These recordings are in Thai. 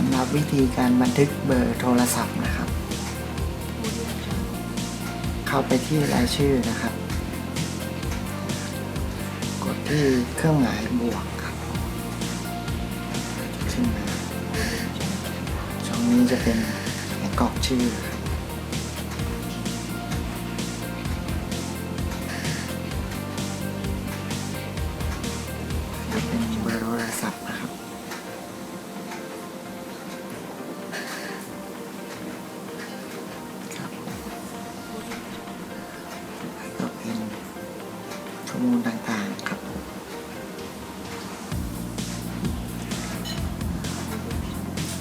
สำหรับวิธีการบันทึกเบอร์โทรศัพท์นะครับ เข้าไปที่รายชื่อนะครับ กดที่เครื่องหมายบวกครับขึ้นมาช่องนี้จะเป็นกรอกชื่อ ข้อมูลต่างๆครับ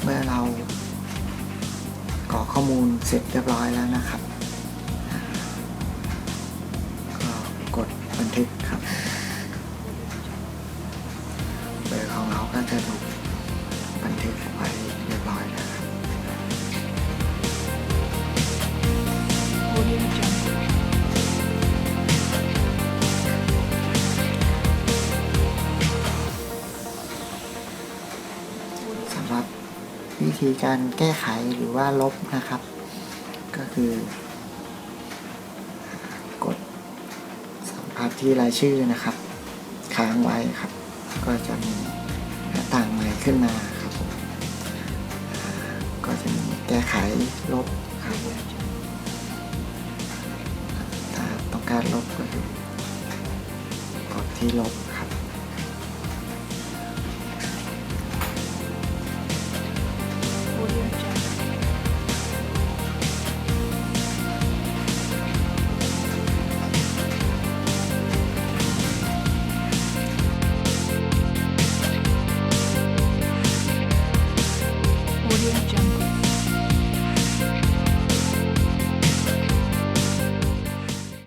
เมื่อเรากรอกข้อมูลเสร็จเรียบร้อยแล้วนะครับ ก็กดบันทึกครับเบอร์ของเราก็จะถูกบันทึกไว้ สำหรับ วิธีการแก้ไขหรือว่าลบนะครับ ก็คือ กดสัมผัสที่รายชื่อนะครับ ค้างไว้ครับ ก็จะมีหน้าต่างใหม่ขึ้นมาครับก็จะมีแก้ไขลบครับถ้าต้องการลบก็คือกดที่ลบ 真。